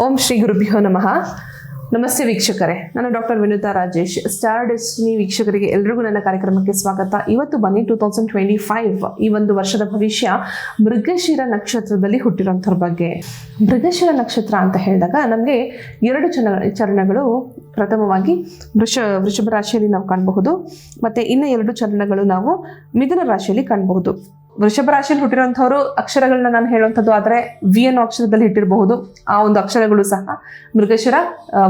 ಓಂ ಶ್ರೀ ಗುರುಭ್ಯೋ ನಮಃ. ನಮಸ್ತೆ ವೀಕ್ಷಕರೇ. ನಾನು doctor Vinutha Rajesh. Star destiny ವೀಕ್ಷಕರಿಗೆ ಎಲ್ರಿಗೂ ನನ್ನ ಕಾರ್ಯಕ್ರಮಕ್ಕೆ ಸ್ವಾಗತ. ಇವತ್ತು ಬನ್ನಿ ಟೂ ತೌಸಂಡ್ ಟ್ವೆಂಟಿ ಫೈವ್ ಈ ಒಂದು ವರ್ಷದ ಭವಿಷ್ಯ ಮೃಗಶಿರ ನಕ್ಷತ್ರದಲ್ಲಿ ಹುಟ್ಟಿರೋಂಥವ್ರ ಬಗ್ಗೆ. ಮೃಗಶಿರ ನಕ್ಷತ್ರ ಅಂತ ಹೇಳಿದಾಗ ನಮಗೆ ಎರಡು ಚನ ಚರಣಗಳು ಪ್ರಥಮವಾಗಿ ವೃಷ, ವೃಷಭ ರಾಶಿಯಲ್ಲಿ ನಾವು ಕಾಣಬಹುದು. ಮತ್ತು ಇನ್ನು ಎರಡು ಚರಣಗಳು ನಾವು ಮಿಥುನ ರಾಶಿಯಲ್ಲಿ ಕಾಣಬಹುದು. ವೃಷಭ ರಾಶಿಯಲ್ಲಿ ಹುಟ್ಟಿರುವಂಥವ್ರು ಅಕ್ಷರಗಳನ್ನ ನಾನು ಹೇಳುವಂಥದ್ದು ಆದರೆ ವಿ ಅನ್ನೋ ಅಕ್ಷರದಲ್ಲಿ ಇಟ್ಟಿರಬಹುದು. ಆ ಒಂದು ಅಕ್ಷರಗಳು ಸಹ ಮೃಗಶಿರ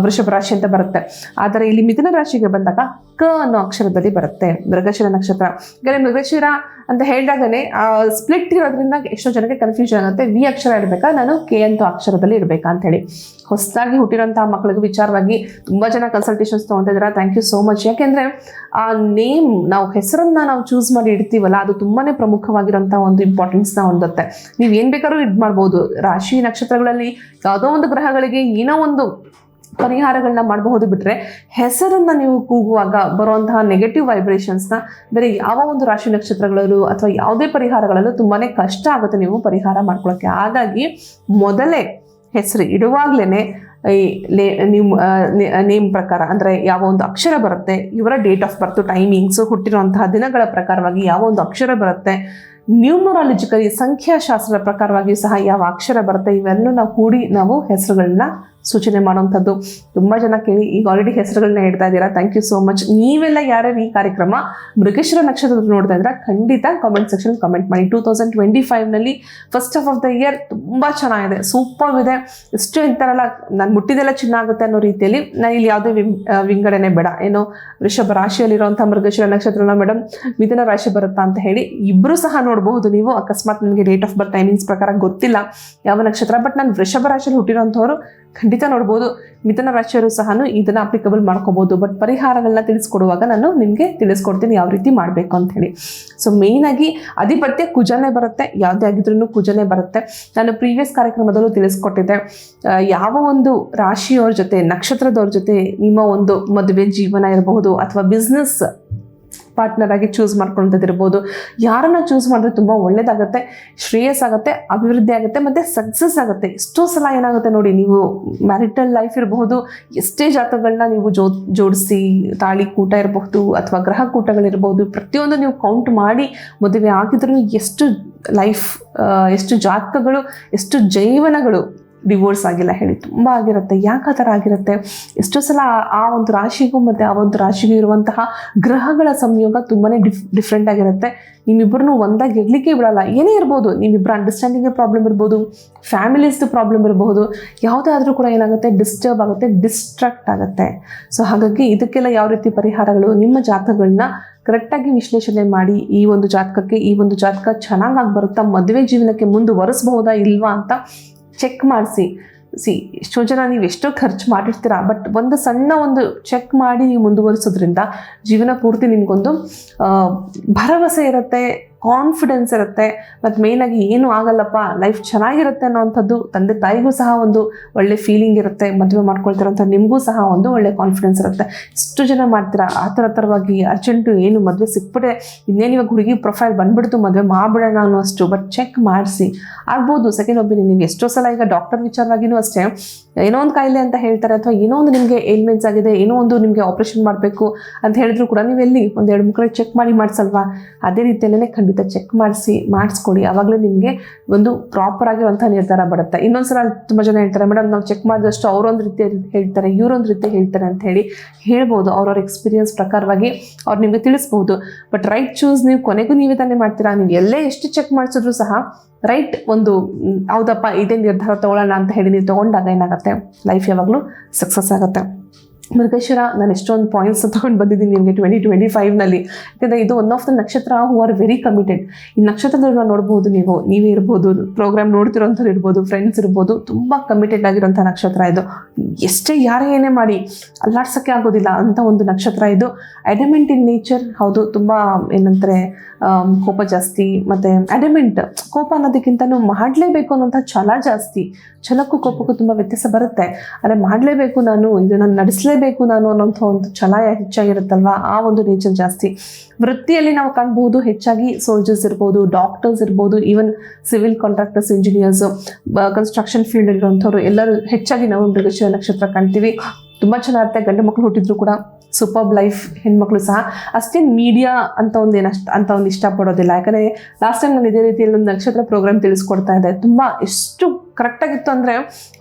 ವೃಷಭ ರಾಶಿ ಅಂತ ಬರುತ್ತೆ. ಆದರೆ ಇಲ್ಲಿ ಮಿಥುನ ರಾಶಿಗೆ ಬಂದಾಗ ಕ ಅನ್ನೋ ಅಕ್ಷರದಲ್ಲಿ ಬರುತ್ತೆ ಮೃಗಶಿರ ನಕ್ಷತ್ರ. ಯಾಕಂದರೆ ಮೃಗಶಿರ ಅಂತ ಹೇಳಿದಾಗನೇ ಸ್ಪ್ಲಿಟ್ ಇರೋದ್ರಿಂದ ಎಷ್ಟೋ ಜನಕ್ಕೆ ಕನ್ಫ್ಯೂಷನ್ ಆಗುತ್ತೆ. ವಿ ಅಕ್ಷರ ಇರಬೇಕಾ? ನಾನು ಕೆ ಅಂತ ಅಕ್ಷರದಲ್ಲಿ ಇರಬೇಕಾ ಅಂತ ಹೇಳಿ ಹೊಸದಾಗಿ ಹುಟ್ಟಿರೋಂಥ ಮಕ್ಕಳಿಗೆ ವಿಚಾರವಾಗಿ ತುಂಬಾ ಜನ ಕನ್ಸಲ್ಟೇಷನ್ಸ್ ತೊಗೊತಾ ಇದ್ದೀರಾ? ಥ್ಯಾಂಕ್ ಯು ಸೋ ಮಚ್ ಯಾಕೆಂದ್ರೆ ಆ ನೇಮ್ ನಾವು ಹೆಸರನ್ನ ನಾವು ಚೂಸ್ ಮಾಡಿ ಇಡ್ತೀವಲ್ಲ, ಅದು ತುಂಬಾನೇ ಪ್ರಮುಖವಾಗಿರೋಂಥ ಒಂದು ಇಂಪಾರ್ಟೆನ್ಸ್ನ ಹೊಂದುತ್ತೆ. ನೀವು ಏನು ಬೇಕಾದ್ರೂ ಇದು ಮಾಡ್ಬೋದು. ರಾಶಿ ನಕ್ಷತ್ರಗಳಲ್ಲಿ ಯಾವುದೋ ಒಂದು ಗ್ರಹಗಳಿಗೆ ಏನೋ ಒಂದು ಪರಿಹಾರಗಳನ್ನ ಮಾಡಬಹುದು ಬಿಟ್ರೆ ಹೆಸರನ್ನು ನೀವು ಕೂಗುವಾಗ ಬರುವಂತಹ ನೆಗೆಟಿವ್ ವೈಬ್ರೇಷನ್ಸ್ನ ಬೇರೆ ಯಾವ ಒಂದು ರಾಶಿ ನಕ್ಷತ್ರಗಳಲ್ಲೂ ಅಥವಾ ಯಾವುದೇ ಪರಿಹಾರಗಳಲ್ಲೂ ತುಂಬಾನೇ ಕಷ್ಟ ಆಗುತ್ತೆ ನೀವು ಪರಿಹಾರ ಮಾಡ್ಕೊಳ್ಳೋಕ್ಕೆ ಹಾಗಾಗಿ ಮೊದಲೇ ಹೆಸರು ಇಡುವಾಗ್ಲೇ ಈ ನೀವು ನೇಮ್ ಪ್ರಕಾರ ಅಂದರೆ ಯಾವ ಒಂದು ಅಕ್ಷರ ಬರುತ್ತೆ, ಇವರ ಡೇಟ್ ಆಫ್ ಬರ್ತು ಟೈಮಿಂಗ್ಸು ಹುಟ್ಟಿರುವಂತಹ ದಿನಗಳ ಪ್ರಕಾರವಾಗಿ ಯಾವ ಒಂದು ಅಕ್ಷರ ಬರುತ್ತೆ ನ್ಯೂಮರಾಲಜಿಕಲಿ ಸಂಖ್ಯಾಶಾಸ್ತ್ರದ ಪ್ರಕಾರವಾಗಿ ಸಹ ಯಾವ ಅಕ್ಷರ ಬರುತ್ತೆ ಇವೆಲ್ಲೂ ನಾವು ಕೂಡಿ ನಾವು ಹೆಸರುಗಳನ್ನ ಸೂಚನೆ ಮಾಡುವಂಥದ್ದು. ತುಂಬ ಜನ ಕೇಳಿ, ಈಗ ಆಲ್ರೆಡಿ ಹೆಸರುಗಳನ್ನ ಹೇಳ್ತಾ ಇದ್ದೀರಾ? ಥ್ಯಾಂಕ್ ಯು ಸೋ ಮಚ್ ನೀವೆಲ್ಲ ಯಾರ್ಯಾರು ಈ ಕಾರ್ಯಕ್ರಮ ಮೃಗೇಶ್ವರ ನಕ್ಷತ್ರ ನೋಡ್ತಾ ಇದ್ದೀರಾ? ಖಂಡಿತ ಕಾಮೆಂಟ್ ಸೆಕ್ಷನ್ ಕಮೆಂಟ್ ಮಾಡಿ. Two thousand twenty ಫೈವ್ನಲ್ಲಿ first half of the year ತುಂಬ ಚೆನ್ನಾಗಿದೆ. ಸೂಪರ್ ಇದೆ. ಇಷ್ಟು ಇಂಥರಲ್ಲ ನಾನು ಮುಟ್ಟಿದೆಲ್ಲ ಚೆನ್ನಾಗುತ್ತೆ ಅನ್ನೋ ರೀತಿಯಲ್ಲಿ. ನಾನು ಇಲ್ಲಿ ಯಾವುದೇ ವಿಂಗಡಣೆ ಬೇಡ. ಏನು ವೃಷಭ ರಾಶಿಯಲ್ಲಿರುವಂಥ ಮೃಗೇಶ್ವರ ನಕ್ಷತ್ರನ ಮೇಡಮ್ ಮಿಥುನ ರಾಶಿ ಬರುತ್ತಾ ಅಂತ ಹೇಳಿ ಇಬ್ಬರು ಸಹ ನೋಡಬಹುದು ನೀವು. ಅಕಸ್ಮಾತ್ ನನಗೆ ಡೇಟ್ ಆಫ್ ಬರ್ತ್ ಟೈಮಿಂಗ್ಸ್ ಪ್ರಕಾರ ಗೊತ್ತಿಲ್ಲ ಯಾವ ನಕ್ಷತ್ರ. ಬಟ್ ನಾನು ವೃಷಭ ರಾಶಿಯಲ್ಲಿ ಹುಟ್ಟಿರೋಂಥವ್ರು ಖಂಡಿತ ನೋಡ್ಬೋದು. ಮಿಥುನ ರಾಶಿಯವರು ಸಹ ಇದನ್ನು ಅಪ್ಲಿಕಬಲ್ ಮಾಡ್ಕೋಬೋದು. ಬಟ್ ಪರಿಹಾರಗಳನ್ನ ತಿಳಿಸ್ಕೊಡುವಾಗ ನಾನು ನಿಮಗೆ ತಿಳಿಸ್ಕೊಡ್ತೀನಿ ಯಾವ ರೀತಿ ಮಾಡಬೇಕು ಅಂತ ಹೇಳಿ ಸೊ ಮೇಯ್ನಾಗಿ ಅಧಿಪತ್ಯ ಕುಜನೇ ಬರುತ್ತೆ. ಯಾವುದೇ ಆಗಿದ್ರೂ ಕುಜನೇ ಬರುತ್ತೆ. ನಾನು ಪ್ರೀವಿಯಸ್ ಕಾರ್ಯಕ್ರಮದಲ್ಲೂ ತಿಳಿಸ್ಕೊಟ್ಟಿದ್ದೆ. ಯಾವ ಒಂದು ರಾಶಿಯವ್ರ ಜೊತೆ, ನಕ್ಷತ್ರದವ್ರ ಜೊತೆ ನಿಮ್ಮ ಒಂದು ಮದುವೆ ಜೀವನ ಇರಬಹುದು ಅಥವಾ ಬಿಸ್ನೆಸ್ ಪಾರ್ಟ್ನರ್ ಆಗಿ ಚೂಸ್ ಮಾಡ್ಕೊಳ್ತದಿರ್ಬೋದು ಯಾರನ್ನ ಚೂಸ್ ಮಾಡಿದ್ರೆ ತುಂಬ ಒಳ್ಳೇದಾಗುತ್ತೆ, ಶ್ರೇಯಸ್ ಆಗುತ್ತೆ, ಅಭಿವೃದ್ಧಿ ಆಗುತ್ತೆ, ಮತ್ತು ಸಕ್ಸಸ್ ಆಗುತ್ತೆ. ಎಷ್ಟೋ ಸಲ ಏನಾಗುತ್ತೆ ನೋಡಿ, ನೀವು ಮ್ಯಾರಿಟಲ್ ಲೈಫ್ ಇರಬಹುದು, ಎಷ್ಟೇ ಜಾತಕಗಳನ್ನ ನೀವು ಜೋ, ಜೋಡಿಸಿ, ತಾಳಿ ಕೂಟ ಇರಬಹುದು, ಅಥವಾ ಗ್ರಹ ಕೂಟಗಳಿರ್ಬೋದು ಪ್ರತಿಯೊಂದು ನೀವು ಕೌಂಟ್ ಮಾಡಿ ಮದುವೆ ಆಗಿದ್ರೂ ಎಷ್ಟು ಲೈಫ್ ಎಷ್ಟು ಜಾತಕಗಳು, ಎಷ್ಟು ಜೀವನಗಳು ಡಿವೋರ್ಸ್ ಆಗಿಲ್ಲ ಹೇಳಿ ತುಂಬ ಆಗಿರುತ್ತೆ. ಯಾಕೆ ಆ ಥರ ಆಗಿರುತ್ತೆ? ಎಷ್ಟೋ ಸಲ ಆ- ಒಂದು ರಾಶಿಗೂ ಮತ್ತು ಆ ಒಂದು ರಾಶಿಗೂ ಇರುವಂತಹ ಗ್ರಹಗಳ ಸಂಯೋಗ ತುಂಬಾ ಡಿಫ್ ಡಿಫ್ರೆಂಟ್ ಆಗಿರುತ್ತೆ. ನಿಮ್ಮಿಬ್ಬರನ್ನು ಒಂದಾಗಿ ಇರಲಿಕ್ಕೆ ಬಿಡಲ್ಲ. ಏನೇ ಇರ್ಬೋದು. ನಿಮ್ಮಿಬ್ಬರ ಅಂಡರ್ಸ್ಟ್ಯಾಂಡಿಂಗೇ ಪ್ರಾಬ್ಲಮ್ ಇರ್ಬೋದು. ಫ್ಯಾಮಿಲೀಸ್ದು ಪ್ರಾಬ್ಲಮ್ ಇರಬಹುದು ಯಾವುದೇ ಆದರೂ ಕೂಡ ಏನಾಗುತ್ತೆ? ಡಿಸ್ಟರ್ಬ್ ಆಗುತ್ತೆ ಡಿಸ್ಟ್ರಾಕ್ಟ್ ಆಗುತ್ತೆ. ಸೊ ಹಾಗಾಗಿ ಇದಕ್ಕೆಲ್ಲ ಯಾವ ರೀತಿ ಪರಿಹಾರಗಳು? ನಿಮ್ಮ ಜಾತಕಗಳನ್ನ ಕರೆಕ್ಟಾಗಿ ವಿಶ್ಲೇಷಣೆ ಮಾಡಿ ಈ ಒಂದು ಜಾತಕಕ್ಕೆ ಈ ಒಂದು ಜಾತಕ ಚೆನ್ನಾಗಾಗಿ ಬರುತ್ತಾ? ಮದುವೆ ಜೀವನಕ್ಕೆ ಮುಂದುವರಿಸಬಹುದಾ, ಇಲ್ವಾ ಅಂತ ಚೆಕ್ ಮಾಡಿಸಿ. ಸಿ, ಎಷ್ಟೋ ಜನ ನೀವು ಎಷ್ಟೋ ಖರ್ಚು ಮಾಡಿರ್ತೀರಾ ಬಟ್ ಒಂದು ಸಣ್ಣ ಒಂದು ಚೆಕ್ ಮಾಡಿ ನೀವು ಮುಂದುವರಿಸೋದ್ರಿಂದ ಜೀವನ ಪೂರ್ತಿ ನಿಮಗೊಂದು ಭರವಸೆ ಇರುತ್ತೆ. ಕಾನ್ಫಿಡೆನ್ಸ್ ಇರುತ್ತೆ ಮತ್ತು ಮೇಯ್ನಾಗಿ ಏನೂ ಆಗಲ್ಲಪ್ಪ ಲೈಫ್ ಚೆನ್ನಾಗಿರುತ್ತೆ ಅನ್ನೋವಂಥದ್ದು ತಂದೆ ತಾಯಿಗೂ ಸಹ ಒಂದು ಒಳ್ಳೆ ಫೀಲಿಂಗ್ ಇರುತ್ತೆ, ಮದುವೆ ಮಾಡ್ಕೊಳ್ತಿರೋಂಥ ನಿಮಗೂ ಸಹ ಒಂದು ಒಳ್ಳೆ ಕಾನ್ಫಿಡೆನ್ಸ್ ಇರುತ್ತೆ. ಇಷ್ಟು ಜನ ಮಾಡ್ತೀರಾ? ಆ ಥರ ಥರವಾಗಿ ಅರ್ಜೆಂಟು ಏನು ಮದುವೆ ಸಿಕ್ಬಿಟ್ಟೆ ಇನ್ನೇನು ಇವಾಗ ಹುಡುಗಿ ಪ್ರೊಫೈಲ್ ಬಂದ್ಬಿಡ್ತು, ಮದುವೆ ಮಾಡ್ಬಿಡೋಣ ಅನ್ನೋ ಅಷ್ಟು ಬಟ್ ಚೆಕ್ ಮಾಡಿಸಿ. ಆಗ್ಬೋದು ಸೆಕೆಂಡ್ ಒಪಿನಿಯನ್ ನೀವು ಎಷ್ಟೋ ಸಲ ಈಗ ಡಾಕ್ಟರ್ ವಿಚಾರವಾಗಿಯೂ ಅಷ್ಟೇ ಏನೋ ಒಂದು ಕಾಯಿಲೆ ಅಂತ ಹೇಳ್ತಾರೆ ಅಥವಾ ಏನೋ ಒಂದು ನಿಮಗೆ ಏಲ್ಮೆಂಟ್ಸ್ ಆಗಿದೆ ಏನೋ ಒಂದು ನಿಮಗೆ ಆಪ್ರೇಷನ್ ಮಾಡಬೇಕು ಅಂತ ಹೇಳಿದ್ರು ಕೂಡ ನೀವು ಎಲ್ಲಿ ಒಂದು ಎರಡು ಕಡೆ ಚೆಕ್ ಮಾಡಿ ಮಾಡಿಸಲ್ವಾ? ಅದೇ ರೀತಿಯಲ್ಲೇ ಖಂಡಿತ ಚೆಕ್ ಮಾಡಿಸಿ, ಮಾಡಿಸ್ಕೊಡಿ. ಆವಾಗಲೇ ನಿಮಗೆ ಒಂದು ಪ್ರಾಪರ್ ಆಗಿರುವಂಥ ನಿರ್ಧಾರ ಬರುತ್ತೆ. ಇನ್ನೊಂದು ಸಲ ತುಂಬ ಜನ ಹೇಳ್ತಾರೆ ಮೇಡಮ್ ನಾವು ಚೆಕ್ ಮಾಡಿದಷ್ಟು ಅವರೊಂದು ರೀತಿ ಹೇಳ್ತಾರೆ, ಇವರೊಂದು ರೀತಿ ಹೇಳ್ತಾರೆ ಅಂತ ಹೇಳಿ ಹೇಳ್ಬೋದು. ಅವ್ರವ್ರ ಎಕ್ಸ್ಪೀರಿಯನ್ಸ್ ಪ್ರಕಾರವಾಗಿ ಅವ್ರು ನಿಮಗೆ ತಿಳಿಸ್ಬೋದು. ಬಟ್ ರೈಟ್ ಚೂಸ್ ನೀವು ಕೊನೆಗೂ ನೀವೇ ತಾನೇ ಮಾಡ್ತೀರಾ? ನೀವು ಎಲ್ಲೇ ಎಷ್ಟು ಚೆಕ್ ಮಾಡಿಸಿದ್ರು ಸಹ ರೈಟ್ ಒಂದು ಹೌದಪ್ಪ, ಇದೇ ನಿರ್ಧಾರ ತಗೊಳ್ಳೋಣ ಅಂತ ಹೇಳಿ ನೀವು ತೊಗೊಂಡಾಗ ಏನಾಗುತ್ತೆ? ಲೈಫ್ ಯಾವಾಗಲೂ ಸಕ್ಸಸ್ ಆಗುತ್ತೆ. ಮೃಗೇಶ್ವರ ನಾನು ಎಷ್ಟೊಂದು ಪಾಯಿಂಟ್ಸ್ ತೊಗೊಂಡು ಬಂದಿದ್ದೀನಿ ನಿಮಗೆ ಟ್ವೆಂಟಿ ಟ್ವೆಂಟಿ ಫೈವ್ನಲ್ಲಿ ಯಾಕಂದರೆ ಇದು ಒನ್ ಆಫ್ ದ ನಕ್ಷತ್ರ ಹೂ ಆರ್ ವೆರಿ ಕಮಿಟೆಡ್ ಈ ನಕ್ಷತ್ರದವ್ರನ್ನ ನೋಡ್ಬೋದು ನೀವು, ನೀವೇ ಇರ್ಬೋದು ಪ್ರೋಗ್ರಾಮ್ ನೋಡ್ತಿರೋಂಥವ್ರು ಇರ್ಬೋದು ಫ್ರೆಂಡ್ಸ್ ಇರ್ಬೋದು, ತುಂಬ ಕಮಿಟೆಡ್ ಆಗಿರೋಂಥ ನಕ್ಷತ್ರ ಇದು. ಎಷ್ಟೇ ಯಾರೇ ಏನೇ ಮಾಡಿ, ಅಲ್ಲಾಡ್ಸೋಕ್ಕೆ ಆಗೋದಿಲ್ಲ ಅಂತ ಒಂದು ನಕ್ಷತ್ರ ಇದು. ಅಡಮೆಂಟ್ ಇನ್ ನೇಚರ್ ಹೌದು, ತುಂಬ ಏನಂತಾರೆ ಕೋಪ ಜಾಸ್ತಿ, ಮತ್ತು ಅಡಮೆಂಟ್ ಕೋಪ ಅನ್ನೋದಕ್ಕಿಂತನೂ ಮಾಡಲೇಬೇಕು ಅನ್ನೋಂಥ ಛಲ ಜಾಸ್ತಿ. ಛಲಕ್ಕೂ ಕೋಪಕ್ಕೂ ತುಂಬ ವ್ಯತ್ಯಾಸ ಬರುತ್ತೆ. ಆದರೆ ಮಾಡಲೇಬೇಕು ನಾನು, ಇದನ್ನು ನಡೆಸಲೇ ಸಾಧಿಸಲೇಬೇಕು ನಾನು ಅನ್ನೋಂಥ ಒಂದು ಛಲ ಹೆಚ್ಚಾಗಿರುತ್ತಲ್ವಾ? ಆ ಒಂದು ನೇಚರ್ ಜಾಸ್ತಿ. ವೃತ್ತಿಯಲ್ಲಿ ನಾವು ಕಾಣಬಹುದು ಹೆಚ್ಚಾಗಿ ಸೋಲ್ಜರ್ಸ್ ಇರ್ಬೋದು ಡಾಕ್ಟರ್ಸ್ ಇರ್ಬೋದು even civil contractors engineers construction field ಇರುವಂಥವ್ರು ಎಲ್ಲರೂ ಹೆಚ್ಚಾಗಿ ನಾವು ಮೃಗಶಿರ ನಕ್ಷತ್ರ ಕಾಣ್ತೀವಿ. ತುಂಬ ಚೆನ್ನಾಗಿರುತ್ತೆ ಗಂಡು ಮಕ್ಕಳು ಹುಟ್ಟಿದ್ರು ಕೂಡ ಸೂಪರ್ ಲೈಫ್ ಹೆಣ್ಮಕ್ಳು ಸಹ. ಅಷ್ಟೇನು ಮೀಡಿಯಾ ಅಂತ ಒಂದು ಏನಷ್ಟು ಅಂತ ಒಂದು ಇಷ್ಟಪಡೋದಿಲ್ಲ. ಯಾಕಂದರೆ ಲಾಸ್ಟ್ ಟೈಮ್ ನಾನು ಇದೇ ರೀತಿಯಲ್ಲಿ ಒಂದು ನಕ್ಷತ್ರ ಪ್ರೋಗ್ರಾಮ್ ತಿಳಿಸ್ಕೊಡ್ತಾ ಇದ್ದೆ. ತುಂಬ ಎಷ್ಟು ಕರೆಕ್ಟಾಗಿತ್ತು ಅಂದರೆ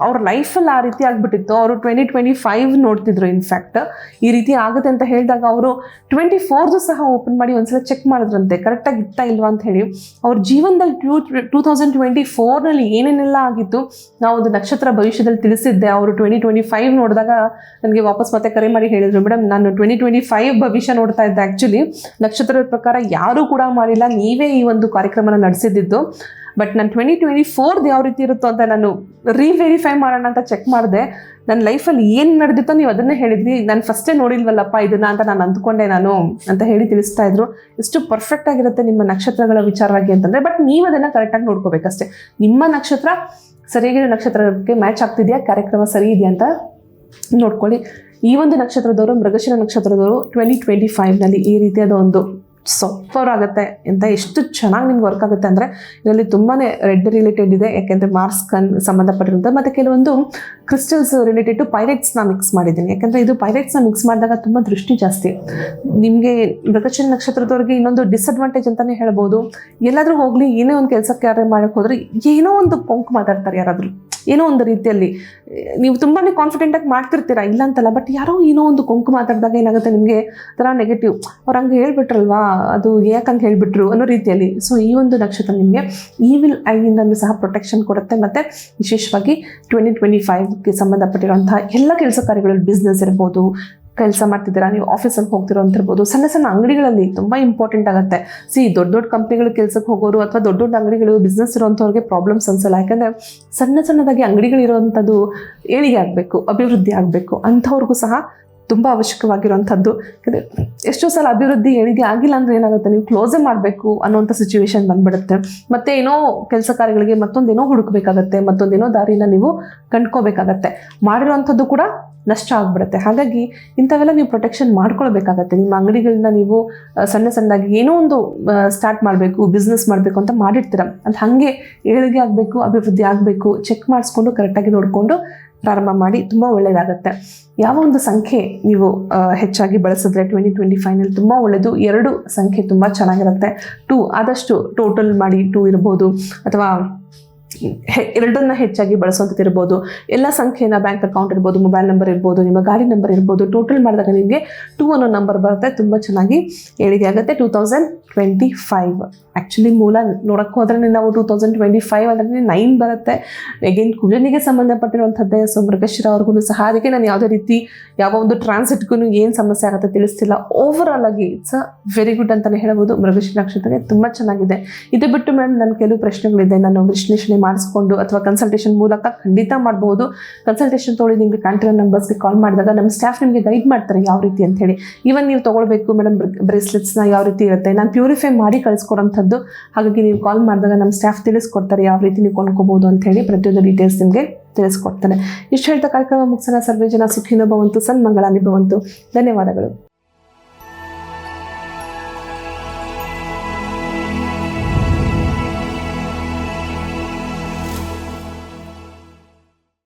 ಅವ್ರ ಲೈಫಲ್ಲಿ ಆ ರೀತಿ ಆಗಿಬಿಟ್ಟಿತ್ತು. ಅವರು ಟ್ವೆಂಟಿ ಟ್ವೆಂಟಿ ಫೈವ್ ನೋಡ್ತಿದ್ರು ಇನ್ಫ್ಯಾಕ್ಟ್ ಈ ರೀತಿ ಆಗುತ್ತೆ ಅಂತ ಹೇಳಿದಾಗ ಅವರು ಟ್ವೆಂಟಿ ಫೋರ್ದು ಸಹ ಓಪನ್ ಮಾಡಿ ಒಂದ್ಸಲ ಚೆಕ್ ಮಾಡಿದ್ರಂತೆ. ಕರೆಕ್ಟಾಗಿ ಇತ್ತಾ ಇಲ್ವಾ ಅಂತ ಹೇಳಿ ಅವ್ರ ಜೀವನದಲ್ಲಿ ಟೂ ಟೂ ತೌಸಂಡ್ ಟ್ವೆಂಟಿ ಫೋರ್ನಲ್ಲಿ ಏನೇನೆಲ್ಲ ಆಗಿತ್ತು ನಾವು ಒಂದು ನಕ್ಷತ್ರ ಭವಿಷ್ಯದಲ್ಲಿ ತಿಳಿಸಿದ್ದೆ. ಅವರು ಟ್ವೆಂಟಿ ಟ್ವೆಂಟಿ ಫೈವ್ ನೋಡಿದಾಗ ನನಗೆ ವಾಪಸ್ ಮತ್ತೆ ಕರೆ ಮಾಡಿ ಹೇಳಿದ್ರು ಮೇಡಮ್ ನಾನು ಟ್ವೆಂಟಿ ಟ್ವೆಂಟಿ ಫೈವ್ ಭವಿಷ್ಯ ನೋಡ್ತಾ ಇದ್ದೆ. ಆ್ಯಕ್ಚುಲಿ ನಕ್ಷತ್ರದ ಪ್ರಕಾರ ಯಾರೂ ಕೂಡ ಮಾಡಿಲ್ಲ. ನೀವೇ ಈ ಒಂದು ಕಾರ್ಯಕ್ರಮನ ನಡೆಸಿದ್ದು. ಬಟ್ ನಾನು ಟ್ವೆಂಟಿ ಟ್ವೆಂಟಿ ಫೋರ್ದು ಯಾವ ರೀತಿ ಇರುತ್ತೋ ಅಂತ ನಾನು ರೀವೆರಿಫೈ ಮಾಡೋಣ ಅಂತ ಚೆಕ್ ಮಾಡಿದೆ. ನನ್ನ ಲೈಫಲ್ಲಿ ಏನು ನಡೆದಿತ್ತೋ ನೀವು ಅದನ್ನೇ ಹೇಳಿದ್ರಿ. ನಾನು ಫಸ್ಟೇ ನೋಡಿಲ್ವಲ್ಲಪ್ಪ ಇದನ್ನ ಅಂತ ನಾನು ಅಂದ್ಕೊಂಡೆ ನಾನು ಅಂತ ಹೇಳಿ ತಿಳಿಸ್ತಾ ಇದ್ರು. ಎಷ್ಟು ಪರ್ಫೆಕ್ಟ್ ಆಗಿರುತ್ತೆ ನಿಮ್ಮ ನಕ್ಷತ್ರಗಳ ವಿಚಾರವಾಗಿ ಅಂತಂದರೆ ಬಟ್ ನೀವು ಅದನ್ನು ಕರೆಕ್ಟಾಗಿ ನೋಡ್ಕೋಬೇಕಷ್ಟೇ. ನಿಮ್ಮ ನಕ್ಷತ್ರ ಸರಿಯಾಗಿರೋ ನಕ್ಷತ್ರಕ್ಕೆ ಮ್ಯಾಚ್ ಆಗ್ತಿದೆಯಾ? ಕಾರ್ಯಕ್ರಮ ಸರಿ ಇದೆಯಾ ಅಂತ ನೋಡ್ಕೊಳ್ಳಿ. ಈ ಒಂದು ನಕ್ಷತ್ರದವರು, ಮೃಗಶಿರ ನಕ್ಷತ್ರದವರು ಟ್ವೆಂಟಿ ಟ್ವೆಂಟಿ ಫೈವ್ನಲ್ಲಿ ಈ ರೀತಿಯಾದ ಒಂದು ಸೂಪರ್ ಆಗುತ್ತೆ ಅಂತ ಎಷ್ಟು ಚೆನ್ನಾಗಿ ನಿಮ್ಗೆ ವರ್ಕ್ ಆಗುತ್ತೆ ಅಂದರೆ ಇದರಲ್ಲಿ ತುಂಬಾ ರೆಡ್ ರಿಲೇಟೆಡ್ ಇದೆ, ಯಾಕೆಂದರೆ ಮಾರ್ಸ್ ಕನ್ ಸಂಬಂಧಪಟ್ಟಿರುವಂಥ ಮತ್ತು ಕೆಲವೊಂದು ಕ್ರಿಸ್ಟಲ್ಸ್ ರಿಲೇಟೆಡ್ ಟು ಪೈರೆಟ್ಸ್ನ ಮಿಕ್ಸ್ ಮಾಡಿದ್ದೀನಿ. ಯಾಕೆಂದರೆ ಇದು ಪೈರೆಟ್ಸ್ನ ಮಿಕ್ಸ್ ಮಾಡಿದಾಗ ತುಂಬ ದೃಷ್ಟಿ ಜಾಸ್ತಿ. ನಿಮಗೆ ಮೃಗಶಿರ ನಕ್ಷತ್ರದವ್ರಿಗೆ ಇನ್ನೊಂದು ಡಿಸ್ಅಡ್ವಾಂಟೇಜ್ ಅಂತಲೇ ಹೇಳ್ಬೋದು. ಎಲ್ಲಾದರೂ ಹೋಗಲಿ, ಏನೇ ಒಂದು ಕೆಲಸಕ್ಕೆ ಯಾರೇ ಮಾಡೋಕ್ಕೆ ಹೋದರೆ ಏನೋ ಒಂದು ಪೊಂಕ್ ಮಾತಾಡ್ತಾರೆ ಯಾರಾದರೂ. ಏನೋ ಒಂದು ರೀತಿಯಲ್ಲಿ, ನೀವು ತುಂಬಾ ಕಾನ್ಫಿಡೆಂಟಾಗಿ ಮಾಡ್ತಿರ್ತೀರಾ? ಇಲ್ಲ ಅಂತಲ್ಲ ಬಟ್ ಯಾರೋ ಏನೋ ಒಂದು ಕೊಂಕು ಮಾತಾಡಿದಾಗ ಏನಾಗುತ್ತೆ ನಿಮಗೆ? ಥರ ನೆಗೆಟಿವ್ ಅವ್ರು ಹಂಗೆ ಹೇಳ್ಬಿಟ್ರಲ್ವಾ? ಅದು ಯಾಕಂತ ಹೇಳಿಬಿಟ್ರು ಅನ್ನೋ ರೀತಿಯಲ್ಲಿ. ಸೊ ಈ ಒಂದು ನಕ್ಷತ್ರ ನಿಮಗೆ ಈವಿಲ್ ಐಯಿಂದಲೂ ಸಹ ಪ್ರೊಟೆಕ್ಷನ್ ಕೊಡುತ್ತೆ. ಮತ್ತು ವಿಶೇಷವಾಗಿ ಟ್ವೆಂಟಿ ಟ್ವೆಂಟಿ ಫೈವ್ಗೆ ಸಂಬಂಧಪಟ್ಟಿರುವಂತಹ ಎಲ್ಲ ಕೆಲಸ ಕಾರ್ಯಗಳಲ್ಲಿ ಬಿಸ್ನೆಸ್ ಇರ್ಬೋದು ಕೆಲಸ ಮಾಡ್ತಿದ್ದೀರಾ? ನೀವು ಆಫೀಸಲ್ಲಿ ಹೋಗ್ತಿರೋ ಅಂತಿರ್ಬೋದು ಸಣ್ಣ ಸಣ್ಣ ಅಂಗಡಿಗಳಲ್ಲಿ ತುಂಬ ಇಂಪಾರ್ಟೆಂಟ್ ಆಗುತ್ತೆ. ಸಿ ದೊಡ್ಡ ದೊಡ್ಡ ಕಂಪ್ನಿಗಳು ಕೆಲಸಕ್ಕೆ ಹೋಗೋರು ಅಥವಾ ದೊಡ್ಡ ದೊಡ್ಡ ಅಂಗಡಿಗಳು ಬಿಸ್ನೆಸ್ ಇರೋಂಥವ್ರಿಗೆ ಪ್ರಾಬ್ಲಮ್ಸ್ ಅನ್ಸಲ್ಲ ಯಾಕಂದರೆ ಸಣ್ಣ ಸಣ್ಣದಾಗಿ ಅಂಗಡಿಗಳಿರೋವಂಥದ್ದು ಏಳಿಗೆ ಆಗಬೇಕು, ಅಭಿವೃದ್ಧಿ ಆಗಬೇಕು ಅಂಥವ್ರಿಗೂ ಸಹ ತುಂಬ ಅವಶ್ಯಕವಾಗಿರುವಂಥದ್ದು. ಎಷ್ಟೋ ಸಲ ಅಭಿವೃದ್ಧಿ ಏಳಿಗೆ ಆಗಿಲ್ಲ ಅಂದರೆ ಏನಾಗುತ್ತೆ? ನೀವು ಕ್ಲೋಸೇ ಮಾಡಬೇಕು ಅನ್ನೋಂಥ ಸಿಚುವೇಶನ್ ಬಂದ್ಬಿಡುತ್ತೆ. ಮತ್ತೆ ಏನೋ ಕೆಲಸ ಕಾರ್ಯಗಳಿಗೆ ಮತ್ತೊಂದೇನೋ ಹುಡುಕಬೇಕಾಗತ್ತೆ ಮತ್ತೊಂದೇನೋ ದಾರಿನ ನೀವು ಕಂಡ್ಕೋಬೇಕಾಗತ್ತೆ. ಮಾಡಿರೋವಂಥದ್ದು ಕೂಡ ನಷ್ಟ ಆಗ್ಬಿಡುತ್ತೆ. ಹಾಗಾಗಿ ಇಂಥವೆಲ್ಲ ನೀವು ಪ್ರೊಟೆಕ್ಷನ್ ಮಾಡ್ಕೊಳ್ಬೇಕಾಗತ್ತೆ. ನಿಮ್ಮ ಅಂಗಡಿಗಳನ್ನ ನೀವು ಸಣ್ಣ ಸಣ್ಣದಾಗಿ ಏನೋ ಒಂದು ಸ್ಟಾರ್ಟ್ ಮಾಡಬೇಕು ಬಿಸ್ನೆಸ್ ಮಾಡಬೇಕು ಅಂತ ಮಾಡಿರ್ತೀರ. ಅದು ಹಾಗೆ ಏಳಿಗೆ ಆಗಬೇಕು, ಅಭಿವೃದ್ಧಿ ಆಗಬೇಕು ಚೆಕ್ ಮಾಡಿಸ್ಕೊಂಡು ಕರೆಕ್ಟಾಗಿ ನೋಡಿಕೊಂಡು ಪ್ರಾರಂಭ ಮಾಡಿ ತುಂಬ ಒಳ್ಳೆಯದಾಗುತ್ತೆ ಯಾವ ಒಂದು ಸಂಖ್ಯೆ ನೀವು ಹೆಚ್ಚಾಗಿ ಬಳಸಿದ್ರೆ ಟ್ವೆಂಟಿ ಟ್ವೆಂಟಿ ಫೈನಲ್ಲಿ ತುಂಬ ಒಳ್ಳೆಯದು ಎರಡು ಸಂಖ್ಯೆ ತುಂಬ ಚೆನ್ನಾಗಿರುತ್ತೆ. ಟೂ ಆದಷ್ಟು ಟೋಟಲ್ ಮಾಡಿ ಟೂ ಇರ್ಬೋದು. ಅಥವಾ ಎರಡನ್ನ ಹೆಚ್ಚಾಗಿ ಬಳಸುವಂಥದ್ದು ಇರ್ಬೋದು. ಎಲ್ಲ ಸಂಖ್ಯೆನ ಬ್ಯಾಂಕ್ ಅಕೌಂಟ್ ಇರ್ಬೋದು ಮೊಬೈಲ್ ನಂಬರ್ ಇರ್ಬೋದು, ನಿಮ್ಮ ಗಾಡಿ ನಂಬರ್ ಇರ್ಬೋದು ಟೋಟಲ್ ಮಾಡಿದಾಗ ನಿಮಗೆ ಟೂ ಅನ್ನೋ ನಂಬರ್ ಬರುತ್ತೆ. ತುಂಬ ಚೆನ್ನಾಗಿ ಏಳಿಗೆ ಆಗುತ್ತೆ two thousand twenty five actually ಮೂಲ ನೋಡೋಕ್ಕೆ ಹೋದ್ರೆ ನಾವು ಟೂ ತೌಸಂಡ್ ಟ್ವೆಂಟಿ ಫೈವ್ ಅದರಲ್ಲಿ ನೈನ್ ಬರುತ್ತೆ. ಎಗೇನ್ ಕುಜನಿಗೆ ಸಂಬಂಧಪಟ್ಟಿರುವಂಥದ್ದೇ ಸೊ ಮೃಗಶಿರ ಅವ್ರಿಗೂ ಸಹ, ಅದಕ್ಕೆ ನಾನು ಯಾವುದೇ ರೀತಿ ಯಾವ ಒಂದು ಟ್ರಾನ್ಸಿಟ್ಗೂ ಏನು ಸಮಸ್ಯೆ ಆಗುತ್ತೆ ತಿಳಿಸ್ತಿಲ್ಲ. ಓವರ್ ಆಲ್ ಆಗಿ ಇಟ್ಸ್ ಅ ವೆರಿ ಗುಡ್ ಅಂತಲೇ ಹೇಳ್ಬೋದು. ಮೃಗಶಿರ ನಕ್ಷತ್ರಕ್ಕೆ ತುಂಬ ಚೆನ್ನಾಗಿದೆ. ಇದು ಬಿಟ್ಟು ಮೇಡಮ್ ನನ್ನ ಕೆಲವು ಪ್ರಶ್ನೆಗಳಿದೆ. ನಾನು ವಿಶ್ಲೇಷಣೆ ಮಾಡಿಸ್ಕೊಂಡು ಅಥವಾ ಕನ್ಸಲ್ಟೇಷನ್ ಮೂಲಕ ಖಂಡಿತ ಮಾಡಬಹುದು ಕನ್ಸಲ್ಟೇಷನ್ ತೊಗೊಳ್ಳಿ ನಿಮಗೆ ಕಾಂಟಿರೋ ನಂಬರ್ಸ್ಗೆ ಕಾಲ್ ಮಾಡಿದಾಗ ನಮ್ಮ ಸ್ಟಾಫ್ ನಿಮಗೆ ಗೈಡ್ ಮಾಡ್ತಾರೆ ಯಾವ ರೀತಿ ಅಂತ ಹೇಳಿ ಈವನ್ ನೀವು ತೊಗೊಳ್ಬೇಕು ಮೇಡಮ್ ಬ್ರೇಸ್ಲೆಟ್ಸ್ನ ಯಾವ ರೀತಿ ಇರುತ್ತೆ. ನಾನು ಪ್ಯೂರಿಫೈ ಮಾಡಿ ಕಳಿಸ್ಕೊಡೋಂಥದ್ದು. ಹಾಗಾಗಿ ನೀವು ಕಾಲ್ ಮಾಡಿದಾಗ ನಮ್ಮ ಸ್ಟಾಫ್ ತಿಳಿಸ್ಕೊಡ್ತಾರೆ, ಯಾವ ರೀತಿ ನೀವು ಕೊಂಡ್ಕೋಬೋದು ಅಂತ ಹೇಳಿ ಪ್ರತಿಯೊಂದು ಡೀಟೇಲ್ಸ್ ನಿಮಗೆ ತಿಳಿಸ್ಕೊಡ್ತಾರೆ. ಇಷ್ಟು ಹೇಳ್ತಾ ಕಾರ್ಯಕ್ರಮ ಮುಗಿಸೋಣ. ಸರ್ವೇ ಜನ ಸುಖಿನೋ ಭವಂತು ಸನ್ಮಂಗಳ ಭವಂತು. ಧನ್ಯವಾದಗಳು.